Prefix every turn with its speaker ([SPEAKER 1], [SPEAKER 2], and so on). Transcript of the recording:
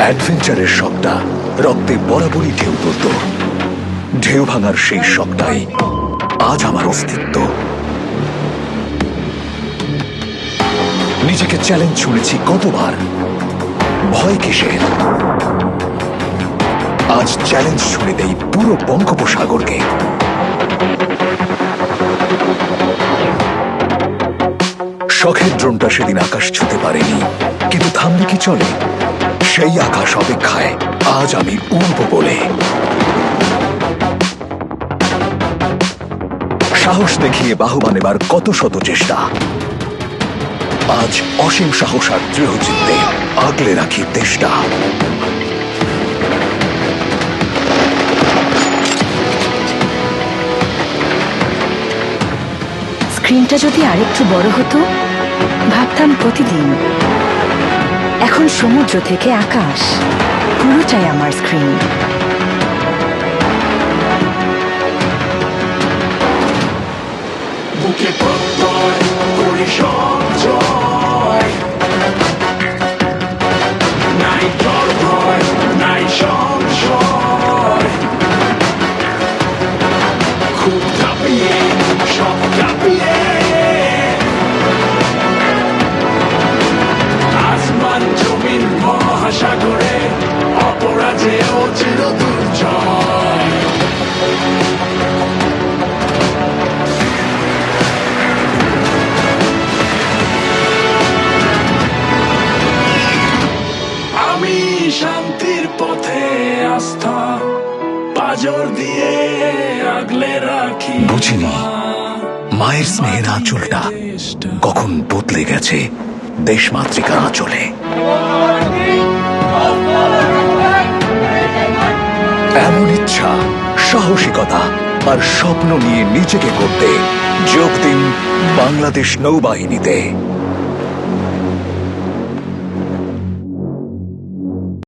[SPEAKER 1] অ্যাডভেঞ্চারের শখটা রক্তে বরাবরই ঢেউ তুলত। ঢেউ ভাঙার সেই শখটাই আজ আমার অস্তিত্ব। নিজেকে চ্যালেঞ্জ শুনেছি কতবার। ভয় কিসের? আজ চ্যালেঞ্জ শুনে দেই পুরো বঙ্গোপসাগরকে। শখের ড্রোনটা সেদিন আকাশ ছুতে পারেনি, কিন্তু থামলে কি চলে? সেই আকাশ অপেক্ষায় আজ আমি উড়ব বলে। সাহস দেখিয়ে বাহবা নেবার কত শত চেষ্টা। আজ অসীম সাহস আর দৃঢ় চিত্তে আগলে রাখি দেশটা
[SPEAKER 2] স্ক্রিনটা যদি আরেকটু বড় হতো, ভাবতাম প্রতিদিন। এখন সমুদ্র থেকে আকাশ। পুরোটাই আমার স্ক্রিন
[SPEAKER 3] বুকে সঞ্চয় পথে আস্থা পাজর দিয়ে আগলে রাখি।
[SPEAKER 1] বুঝিনি মায়ের স্নেহের আঁচলটা কখন বদলে গেছে দেশমাতৃকার আঁচলে। এমন ইচ্ছা সাহসিকতা আর স্বপ্ন নিয়ে নিজেকে করতে যোগ দিন বাংলাদেশ নৌবাহিনীতে।